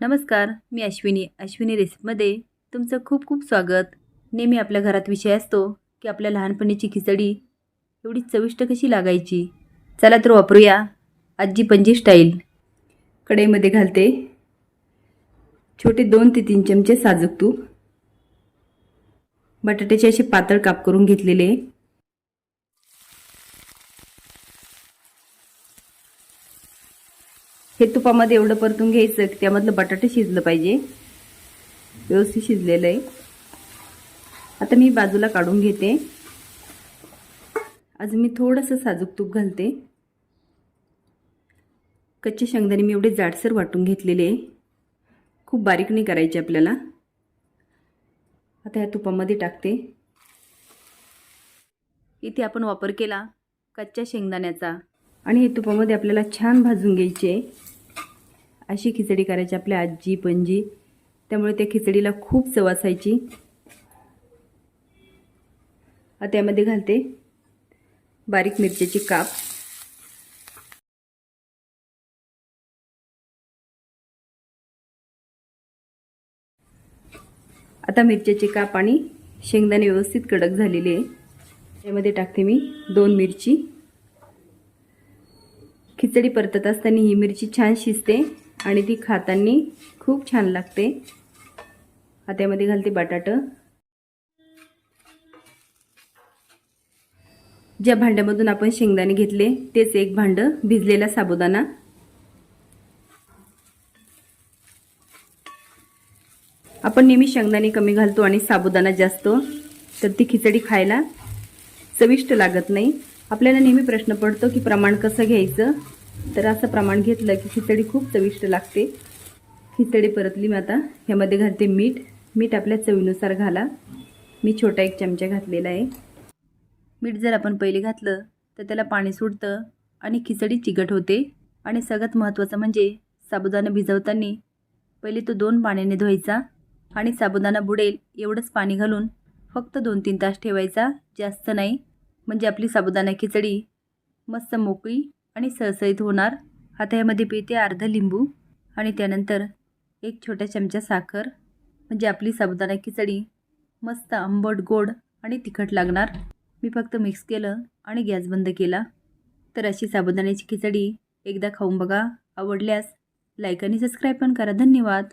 नमस्कार मी अश्विनी. अश्विनी रेसिपीमध्ये तुमचं खूप खूप स्वागत. नेहमी आपल्या घरात विषय असतो की आपल्या लहानपणीची खिचडी एवढी चविष्ट कशी लागायची? चला तर वापरूया आजी पंजी स्टाईल कढईमध्ये घालते. छोटे दोन ते तीन चमचे साजूक तूप. बटाट्याचे असे पातळ काप करून घेतलेले. हे तुपामध्ये एवढं परतून घ्यायचं की त्यामधलं बटाटे शिजलं पाहिजे. व्यवस्थित शिजलेलं आहे. आता मी बाजूला काढून घेते. आज मी थोडंसं साजूक तूप घालते. कच्चे शेंगदाणे मी एवढे जाडसर वाटून घेतलेले खूप बारीक नाही करायचे आपल्याला. आता ह्या तुपामध्ये टाकते. इथे आपण वापर केला कच्च्या शेंगदाण्याचा. आणि हे तुपामध्ये आपल्याला छान भाजून घ्यायचे अशी खिचडी करायची आपल्या आजी पणजी. त्यामुळे त्या खिचडीला खूप चव असायची. त्यामध्ये घालते बारीक मिरच्याची काप. आता मिरच्याचे काप आणि शेंगदाणे व्यवस्थित कडक झालेले आहे. त्यामध्ये टाकते मी दोन मिरची. खिचडी परतत असताना ही मिरची छान शिजते. आणि ती खाताना खूप छान लागते. हात्यामध्ये घालते बटाटं. ज्या भांड्यामधून आपण शेंगदाणे घेतले तेच एक भांडं भिजलेला साबुदाणा. आपण नेहमी शेंगदाणे कमी घालतो आणि साबुदाणा जास्त तर ती खिचडी खायला चविष्ट लागत नाही. आपल्याला नेहमी प्रश्न पडतो की प्रमाण कसं घ्यायचं? तर असं प्रमाण घेतलं की खिचडी खूप चविष्ट लागते. खिचडी परतली मी आता. ह्यामध्ये घालते मीठ. मीठ आपल्या चवीनुसार घाला. मी छोटा एक चमचा घातलेला आहे. मीठ जर आपण पहिले घातलं तर त्याला पाणी सुटतं आणि खिचडी चिकट होते. आणि सगळ्यात महत्त्वाचं म्हणजे साबुदाणा भिजवताना पहिले तो दोन पाण्याने धुवायचा आणि साबुदाणा बुडेल एवढंच पाणी घालून फक्त दोन तीन तास ठेवायचा. जास्त नाही. म्हणजे आपली साबुदाणा खिचडी मस्त मोकळी आणि सळसळीत होणार. आता यामध्ये पिते अर्ध लिंबू आणि त्यानंतर एक छोटा चमचा साखर म्हणजे आपली साबुदाणा खिचडी. मस्त आंबट गोड आणि तिखट लागणार. मी फक्त मिक्स केलं आणि गॅस बंद केला. तर अशी साबुदाण्याची खिचडी एकदा खाऊन बघा. आवडल्यास लाईक आणि सबस्क्राईब पण करा. धन्यवाद.